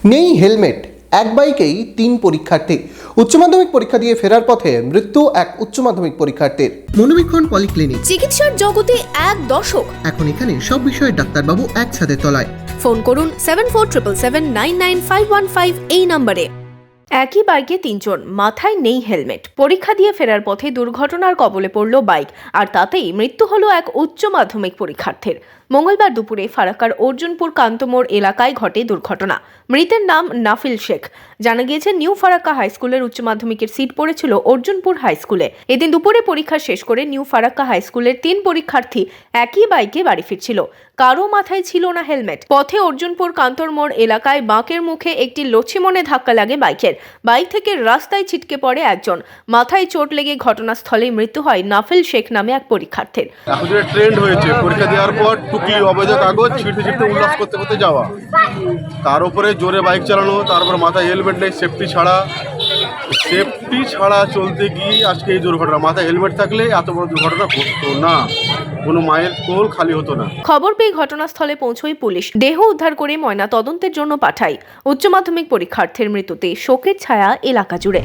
নেই হেলমেট এক বাইকেই তিন পরীক্ষার্থী। উচ্চ মাধ্যমিক পরীক্ষা দিয়ে ফেরার পথে মৃত্যু এক উচ্চ মাধ্যমিক পরীক্ষার্থীর। মনোবীক্ষণ পলিক্লিনিক। চিকিৎসার জগতে এক দশক এখন এখানে সব বিষয়ে ডাক্তারবাবু একসাথে তলায়। ফোন করুন seven four triple seven nine nine five one five এই নম্বরে। একই বাইকে তিনজন মাথায় নেই হেলমেট। পরীক্ষা দিয়ে ফেরার পথে দুর্ঘটনার কবলে পড়ল বাইক আর তাতেই মৃত্যু হলো এক উচ্চ মাধ্যমিক পরীক্ষার্থীর। মঙ্গলবার দুপুরে ফারাক্কার অর্জুনপুর কান্তমোড় এলাকায় ঘটে দুর্ঘটনা। মৃতের নাম নাফিল শেখ। জানা গিয়েছে, নিউ ফারাক্কা হাই স্কুলের উচ্চ মাধ্যমিকের সিট পড়েছিল অর্জুনপুর হাই স্কুলে। এদিন দুপুরে পরীক্ষা শেষ করে নিউ ফারাক্কা হাই স্কুলের তিন পরীক্ষার্থী একই বাইকে বাড়ি ফিরছিল। কারও মাথায় ছিল না হেলমেট। পথে অর্জুনপুর কান্তর মোড় এলাকায় বাঁকের মুখে একটি লচ্ছিমনে ধাক্কা লাগে বাইকের। বাইক থেকে রাস্তায় ছিটকে পড়ে একজন। মাথায় চোট লেগে ঘটনাস্থলেই মৃত্যু হয় নাফিল শেখ নামে এক পরীক্ষার্থীর। ট্রেন্ড হয়েছে, পরীক্ষা দেওয়ার পর টুকলি অবৈধ কাগজ ছিটে ছিটে উল্লাস করতে করতে যাওয়া। তার উপরে জোরে বাইক চালানো তারপর মাথায় হেলমেট নেই সেফটি ছাড়া। সেফটি ছাড়া চলতে গিয়ে আজকে এই দুর্ঘটনা। মাথায় হেলমেট থাকলে এত বড় দুর্ঘটনা ঘটতো না। কোনো মায়ের কোল খালি হতো না। খবর পেয়ে ঘটনাস্থলে পৌঁছয় পুলিশ। দেহ উদ্ধার করে ময়না তদন্তের জন্য পাঠায়। উচ্চ মাধ্যমিক পরীক্ষার্থীর মৃত্যুতে শোকের ছায়া এলাকা জুড়ে।